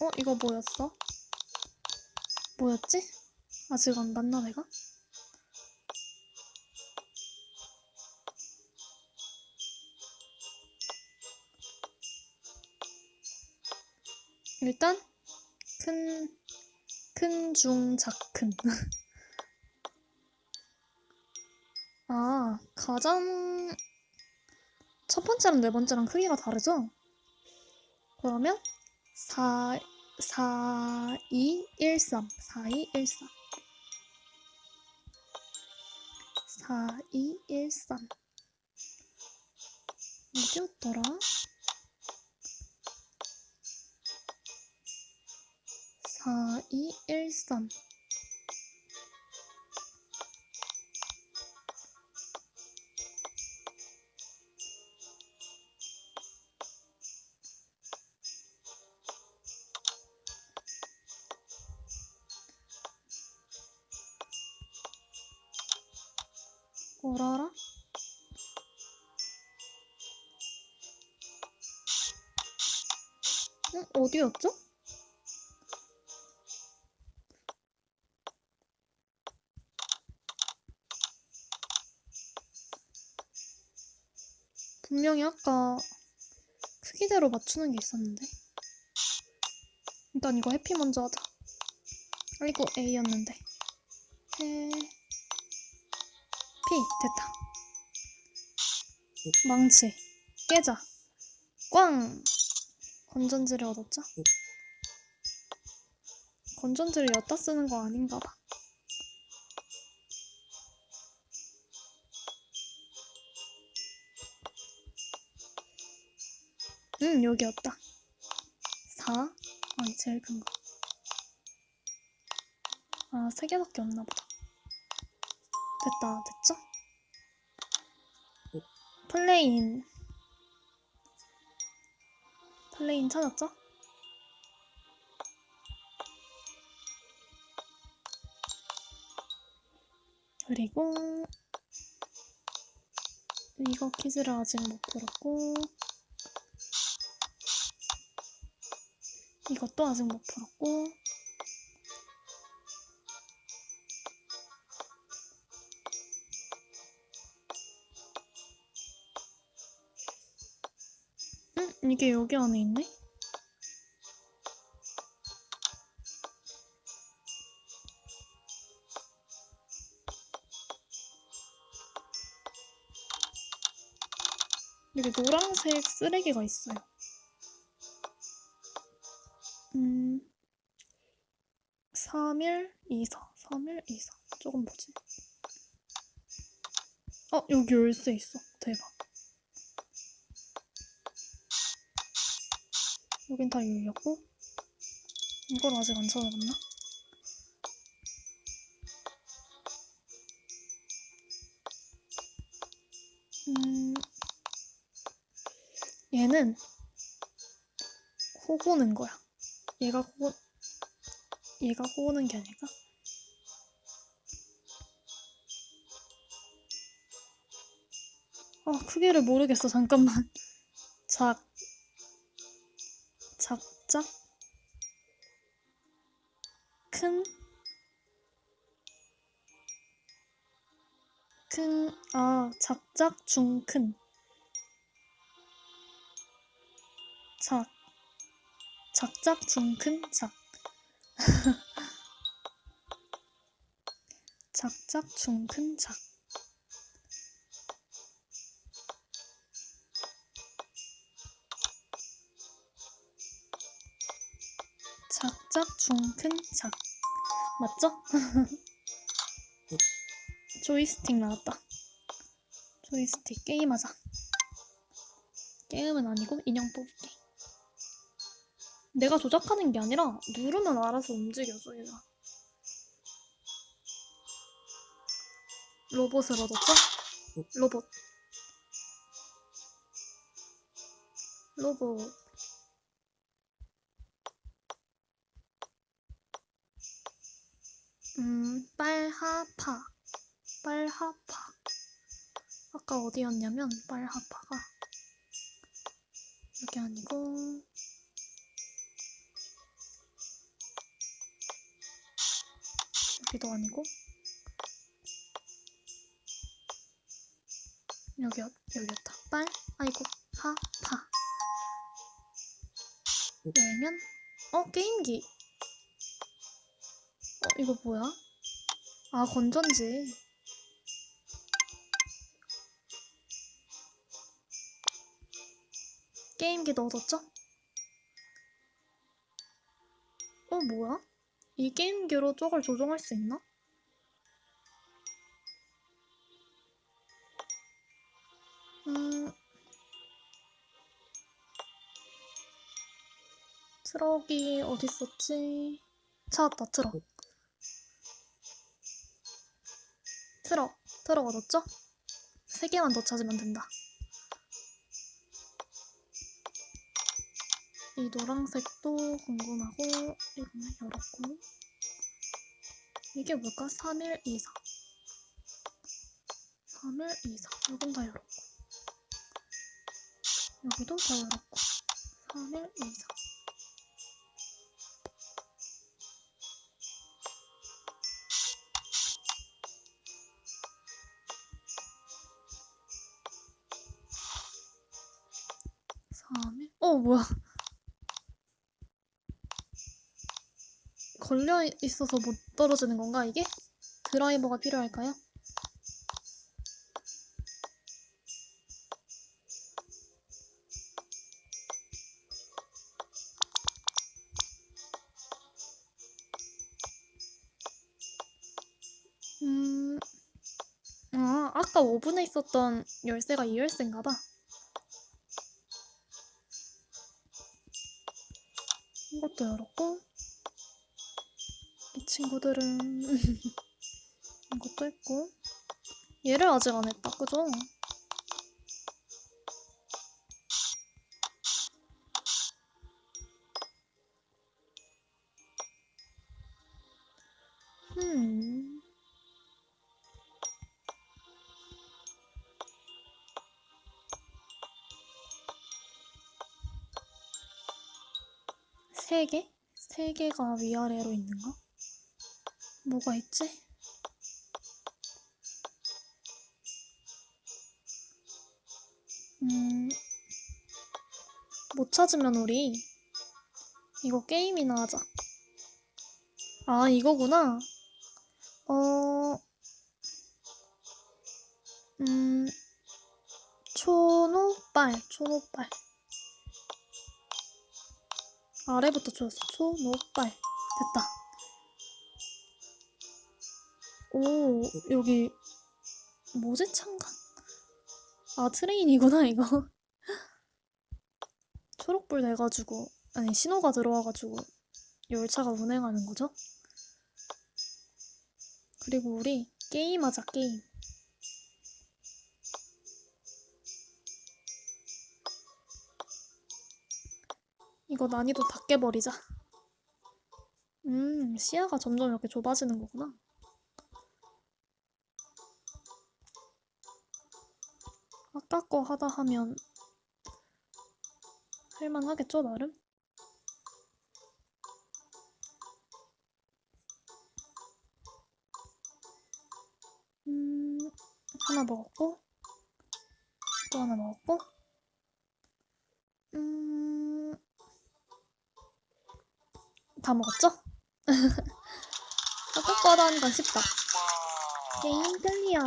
어, 이거 뭐였어? 뭐였지? 아직 안 봤나, 내가? 일단, 큰, 큰, 중, 작큰. 아, 가장, 첫 번째랑 네 번째랑 크기가 다르죠? 그러면, 4, 4, 2, 1, 3. 4, 2, 1, 3. 4, 2, 1, 3. 어디였더라? 4, 2, 1, 3. 뭐라라? 응? 어디였죠? 분명히 아까 크기대로 맞추는 게 있었는데. 일단 이거 해피 먼저 하자. 아이고 A였는데. 해... P 됐다. 망치 깨자. 꽝. 건전지를 얻었죠? 건전지를 엿다 쓰는 거 아닌가 봐. 응, 여기였다. 4. 아니, 제일 큰 거. 아, 세 개밖에 없나 보다. 됐다, 됐죠? 플레인. 플레인 찾았죠? 그리고 이거 퀴즈를 아직 못 풀었고 이것도 아직 못 풀었고 이게 여기 안에 있네? 여기 노란색 쓰레기가 있어요. 음, 3일 2사, 3일 2사. 조금 뭐지? 어, 여기 열쇠 있어. 대박. 여긴 다 열렸고, 이걸 아직 안 찾아봤나? 음, 얘는 코 고는 거야. 얘가 코, 얘가 코 고는 게 아닐까? 아, 크기를 모르겠어. 잠깐만. 작, 작작, 큰, 큰, 아, 작작, 중, 큰. 작, 작작, 중, 큰, 작. 작작, 중, 큰, 작. 작작, 중, 큰, 작. 맞죠? 조이스틱 나왔다. 조이스틱 게임하자. 게임은 아니고 인형 뽑기. 내가 조작하는 게 아니라 누르면 알아서 움직여줘 얘가. 로봇을 얻었죠? 로봇. 로봇. 빨하파. 빨하파. 아까 어디였냐면 빨하파가 여기 아니고 여기도 아니고 여기 여기였다. 빨 아이고 하파. 열면 어 게임기. 어 이거 뭐야? 아 건전지 게임기도 얻었죠? 어 뭐야? 이 게임기로 저걸 조종할 수 있나? 음 트럭이 어딨었지? 찾았다 트럭 트럭 트럭 얻었죠? 세 개만 더 찾으면 된다. 이 노란색도 궁금하고 이거는 열었고. 이게 뭘까? 3일 이상. 3일 이상. 이건 다 열었고. 여기도 다 열었고. 3 어 뭐야 걸려 있어서 못 떨어지는 건가 이게? 드라이버가 필요할까요? 음, 아, 아까 5분에 있었던 열쇠가 이 열쇠인가 봐. 이것도 열었고, 이 친구들은 이것도 했고, 얘를 아직 안 했다, 그죠? 세 개? 세 개가 위아래로 있는가? 뭐가 있지? 음, 못 찾으면 우리 이거 게임이나 하자. 아, 이거구나. 어, 음, 초노빨, 초노빨. 아래부터 చూ였어. 초노빨. 됐다. 오, 여기 뭐지? 창간? 아, 트레인이구나, 이거. 초록불 돼가지고, 아니, 신호가 들어와가지고 열차가 운행하는 거죠? 그리고 우리 게임하자, 게임. 이거 난이도 다 깨버리자. 음, 시야가 점점 이렇게 좁아지는 거구나. 아까 거 하다 하면 할만하겠죠, 나름? 음, 하나 먹었고, 또 하나 먹었고, 음, 다 먹었죠? 아까 거로 하는 건 쉽다. 게임 클리어.